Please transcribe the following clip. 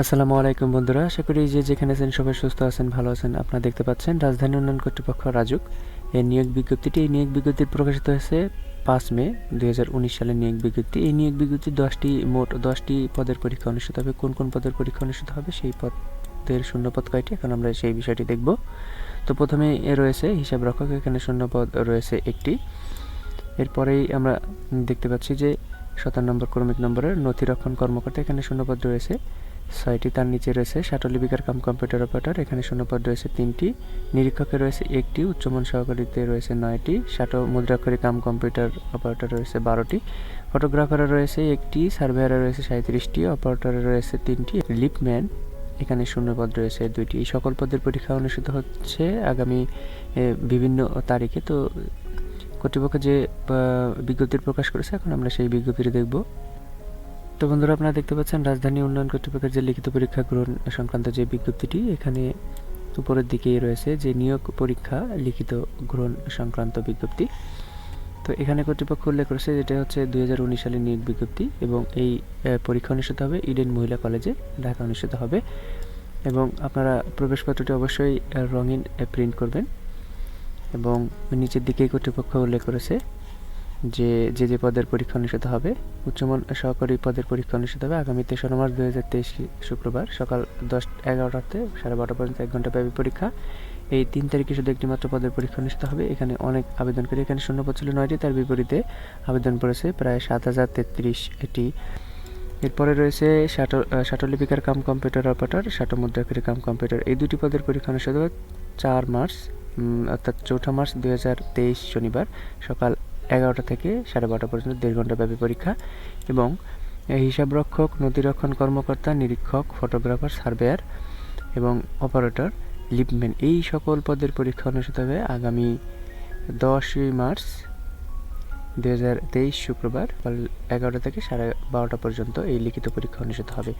আসসালামু আলাইকুম বন্ধুরা, আশা করি যে যেখানে আছেন সবাই সুস্থ আছেন, ভালো আছেন। আপনারা দেখতে পাচ্ছেন, রাজধানী উন্নয়ন কর্তৃপক্ষ রাজুক। এই নিয়োগ বিজ্ঞপ্তিটি, এই নিয়োগ বিজ্ঞপ্তি প্রকাশিত হয়েছে পাঁচ মে দু হাজার উনিশ সালের নিয়োগ বিজ্ঞপ্তি। এই নিয়োগ বিজ্ঞপ্তি দশটি, মোট দশটি পদের পরীক্ষা অনুষ্ঠিত হবে। কোন কোন পদের পরীক্ষা অনুষ্ঠিত হবে, সেই পদের শূন্যপদ কয়টি? এখন আমরা সেই বিষয়টি দেখব। তো প্রথমে এ রয়েছে হিসাব রক্ষক, এখানে শূন্যপদ রয়েছে একটি। এরপরেই আমরা দেখতে পাচ্ছি যে সতেরো নম্বর, ক্রমিক নম্বরের নথিরক্ষণ কর্মকর্তা, এখানে শূন্যপদ রয়েছে। ছয়টি তার নিচে রয়েছে লিপিকার কাম কম্পিউটার অপারেটর, এখানে শূন্যপদ রয়েছে তিনটি, নিরীক্ষকে রয়েছে একটি, উচ্চমান সহকারীতে রয়েছে নয়টি, শাটো মুদ্রাক্ষরী কাম কম্পিউটার অপারেটর রয়েছে বারোটি, ফটোগ্রাফারে রয়েছে একটি, সার্ভেয়ারে রয়েছে সাঁত্রিশটি অপারেটরে রয়েছে তিনটি, লিপম্যান, এখানে শূন্যপদ রয়েছে দুইটি। এই সকল পদের পরীক্ষা অনুষ্ঠিত হচ্ছে আগামী বিভিন্ন তারিখে। তো কর্তৃপক্ষ যে বিজ্ঞপ্তির প্রকাশ করেছে, এখন আমরা সেই বিজ্ঞপ্তিটি দেখব। তো বন্ধুরা আপনারা দেখতে পাচ্ছেন, রাজধানী উন্নয়ন কর্তৃপক্ষের যে লিখিত পরীক্ষা গ্রহণ সংক্রান্ত যে বিজ্ঞপ্তিটি, এখানে উপরের দিকেই রয়েছে যে নিয়োগ পরীক্ষা লিখিত গ্রহণ সংক্রান্ত বিজ্ঞপ্তি। তো এখানে কর্তৃপক্ষ উল্লেখ করেছে যেটা হচ্ছে দুই হাজার উনিশ সালের নিয়োগ বিজ্ঞপ্তি এবং এই পরীক্ষা অনুষ্ঠিত হবে ইডেন মহিলা কলেজে, ঢাকা অনুষ্ঠিত হবে। এবং আপনারা প্রবেশপত্রটি অবশ্যই রঙিন প্রিন্ট করবেন। এবং নিচের দিকেই কর্তৃপক্ষ উল্লেখ করেছে যে যে যে পদের পরীক্ষা অনুষ্ঠিত হবে উচ্চমান সহকারী পদের পরীক্ষা অনুষ্ঠিত হবে আগামী তেসরা মার্চ দুই হাজার তেইশ শুক্রবার সকাল দশ, এগারোটাতে, সাড়ে বারোটা পর্যন্ত এক ঘণ্টা ব্যাপী পরীক্ষা। এই তিন তারিখে শুধু একটি মাত্র পদের পরীক্ষা অনুষ্ঠিত হবে। এখানে অনেক আবেদনকারী, এখানে শূন্য পদ ছিল নয়টি, তার বিপরীতে আবেদন পড়েছে প্রায় সাত হাজার তেত্রিশ এটি। এরপরে রয়েছে শাটো শাটলিপিকার কাম কম্পিউটার অপারেটর শাটো মুদ্রাকারী কাম কম্পিউটার। এই দুটি পদের পরীক্ষা অনুষ্ঠিত হবে চার মার্চ অর্থাৎ চৌঠা মার্চ দুই হাজার তেইশ শনিবার সকাল এগারোটা থেকে সাড়ে বারোটা পর্যন্ত দেড় ঘণ্টা ব্যাপী পরীক্ষা এবং হিসাবরক্ষক নদীরক্ষণ কর্মকর্তা, নিরীক্ষক, ফটোগ্রাফার, সার্ভেয়ার এবং অপারেটর লিপম্যান এই সকল পদের পরীক্ষা অনুষ্ঠিত হবে আগামী দশই মার্চ দু হাজার তেইশ শুক্রবার এগারোটা থেকে সাড়ে বারোটা পর্যন্ত এই লিখিত পরীক্ষা অনুষ্ঠিত হবে।